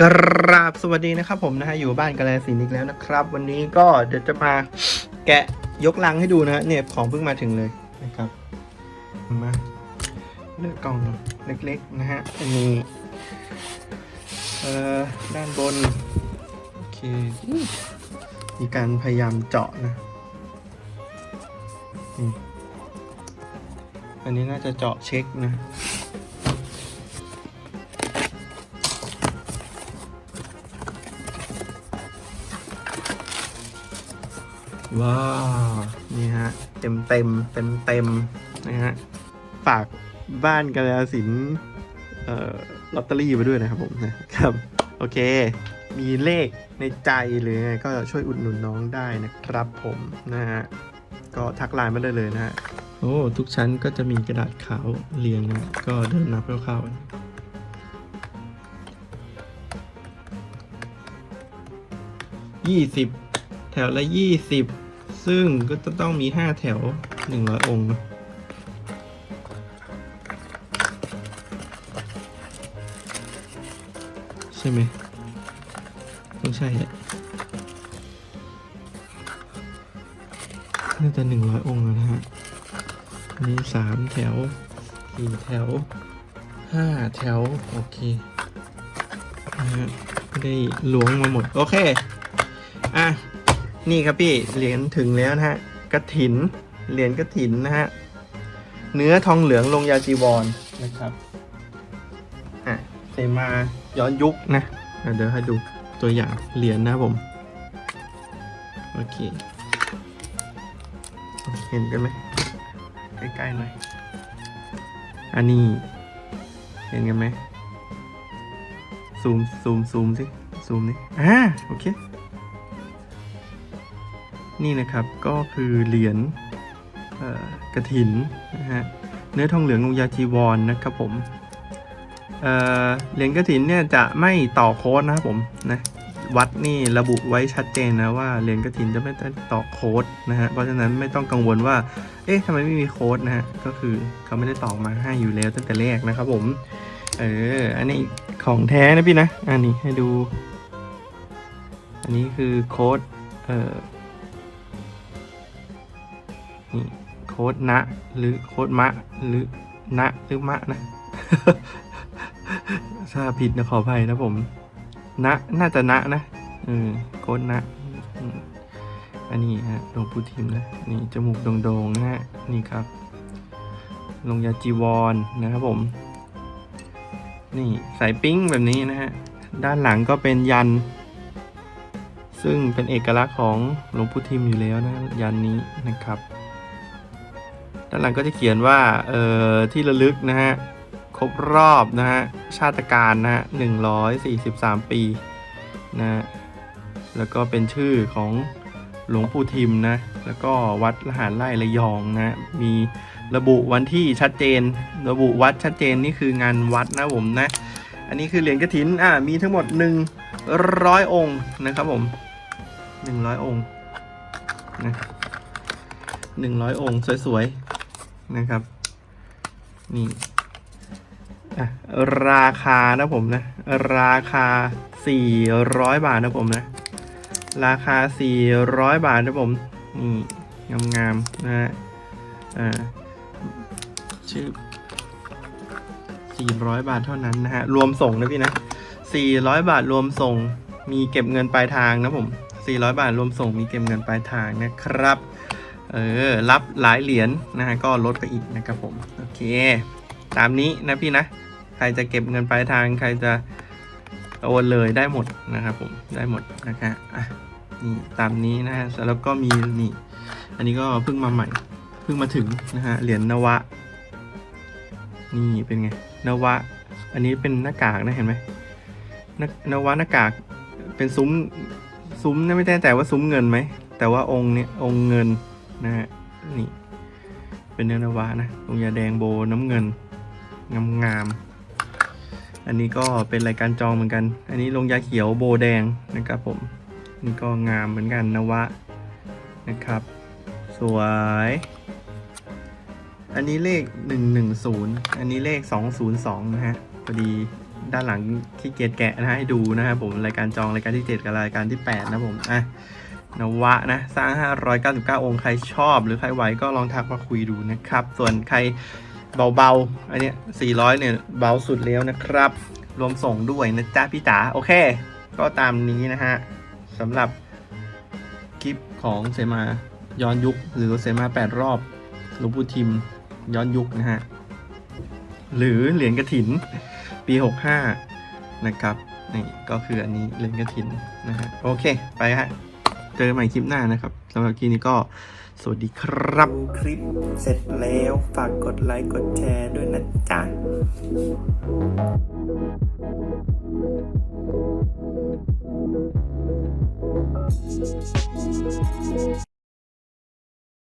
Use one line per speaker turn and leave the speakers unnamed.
กราบสวัสดีนะครับผมนะฮะอยู่บ้านกาแลสินอีกแล้วนะครับ วันนี้ก็เดี๋ยวจะมาแกะยกลังให้ดูนะเนี่ยของเพิ่งมาถึงเลยนะครับมาเลือกกล่องเล็กๆนะฮะอันนี้เอ่อด้านบนโอเคมีการพยายามเจาะนะอันนี้น่าจะเจาะเช็คนะ ว้าวนี่ฮะ เต็มเต็มเต็มเต็มนะฮะฝากบ้านกาลสินเอ่อลอตเตอรี่ไปด้วยนะครับผมนะครับ โอเค มีเลขในใจหรือไงก็ช่วยอุดหนุนน้องได้นะครับผมนะฮะก็ทักไลน์มาได้เลยนะฮะโอ้ทุกชั้นก็จะมีกระดาษขาวเรียงนะก็เดินนับคร่าวๆยี่สิบ แถวละยี่สิบซึ่งก็จะต้องมีห้าแถวหนึ่งร้อยองค์ใช่ไหมต้องใช่แหละน่าจะหนึ่งร้อยองค์แล้วนะฮะอันนี้สามแถวสี่แถวห้าแถว โอเคนะฮะไม่ได้ล้วงมาหมด โอเค อะ นี่ครับพี่เหรียญถึงแล้วนะฮะกระถินเหรียญกระถินนะฮะเนื้อทองเหลืองลงยาจีวรนะครับอะเสมาย้อนยุคนะอะเดี๋ยวให้ดูตัวอย่างเหรียญนะครับผมโอเคเห็นกันไหมใกล้ๆหน่อยอันนี้ เห็นกันไหมซูมซูมซูมสิซูมนี่อ่าโอเค นี่นะครับก็คือเหรียญกระถินนะฮะเนื้อทองเหลืองลงยาจีวรนนะครับผมเหรียญกระถินเนี่ยจะไม่ต่อโค้ดนะครับผมนะวัดนี่ระบุไว้ชัดเจนนะว่าเหรียญกระถินจะไม่ต้ต่อโค้ดนะฮะเพราะฉะนั้นไม่ต้องกังวลว่าเอ๊ะทำไมไม่มีโค้ดนะฮะก็คือเขาไม่ได้ต่อมาให้อยู่แล้วตั้งแต่แรกนะครับผมเอออันนี้ของแท้นะพี่นะอันนี้ให้ดู อันนี้คือโค้ดเอ่อ นี่โค้ดนะ หรือโค้ดมะ หรือนะหรือมะนะ ถ้าผิดนะขออภัยนะผม นะ น่าจะนะนะเออโค้ดนะ อันนี้ฮะหลวงปู่ทิมนะ นี่จมูกโด่งๆนะฮะนี่ครับ ลงยาจีวรนะครับผม นี่สายปิ้งแบบนี้นะฮะ ด้านหลังก็เป็นยันซึ่งเป็นเอกลักษณ์ของหลวงปู่ทิมอยู่แล้วนะยันนี้นะครับ ด้านหลังก็จะเขียนว่าเอ่อที่ระลึกนะฮะครบรอบนะฮะชาติการนะฮะ143ปีนะฮะแล้วก็เป็นชื่อของหลวงปู่ทิมนะแล้วก็วัดละหารไร่ระยองนะมีระบุวันที่ชัดเจน ระบุวัดชัดเจนนี่คืองานวัดนะผมนะ อันนี้คือเหรียญกระถินอ่ามีทั้งหมด 100 องค์นะครับผม 100 องค์นะ100 องค์สวยๆ นะครับ นี่อะราคานะผมนะ ราคา 400 บาทนะผมนะ ราคา 400 บาทนะผมนี่งามๆนะฮะอ่าชื่อ400 บาทเท่านั้นนะฮะ รวมส่งนะพี่นะ 400 บาทรวมส่ง มีเก็บเงินปลายทางนะผม 400 บาทรวมส่งมีเก็บเงินปลายทางนะครับ เออรับหลายเหรียญนะฮะก็ลดไปอีกนะครับผมโอเค ตามนี้นะพี่นะ ใครจะเก็บเงินปลายทางใครจะโอนเลยได้หมดนะครับผมได้หมดนะคะอะนี่ตามนี้นะฮะแล้วก็มีนี่อันนี้ก็เพิ่งมาใหม่เพิ่งมาถึงนะฮะเหรียญนวะ นี่เป็นไงนวะ อันนี้เป็นหน้ากากนะเห็นไหมนนวะหน้ากากเป็นซุ้มซุ้มนะไม่แน่ใจว่าซุ้มเงินไหมแต่ว่าองค์เนี้ยองค์เงิน นะฮะนี่ เป็นเนื้อนวะนะองยาแดงโบน้ำเงิน งามงามๆอันนี้ก็เป็นรายการจองเหมือนกัน อันนี้ลงยาเขียวโบแดงนะครับผมนี่ก็งามเหมือนกันนวะนะครับ สวย อันนี้เลข 110 อันนี้เลข 202 นะฮะพอดีด้านหลังที่เกียจแกะนะฮะให้ดูนะครับผมรายการจองรายการที่ 7 กับรายการที่ 8 นะผมอะ นวะนะ สร้าง 599 องค์ใครชอบ หรือใครไหวก็ลองทักมาคุยดูนะครับ ส่วนใครเบาๆ อันเนี้ย400 เนี่ย เบาสุดแล้วนะครับ รวมส่งด้วยนะจ๊ะพี่จ๋าโอเค ก็ตามนี้นะฮะสำหรับคลิปของเสมาย้อนยุค หรือเสมา 8 รอบลวงปู่ทิมย้อนยุคนะฮะ หรือเหรียญกระถิน ปี 65 นะครับนี่ก็คืออันนี้เหรียญกระถินนะฮะโอเค ไปฮะ เจอกันใหม่คลิปหน้านะครับสำหรับคลิปนี้ก็สวัสดีครับคลิปเสร็จแล้วฝากกดไลค์กดแชร์ด้วยนะจ๊ะ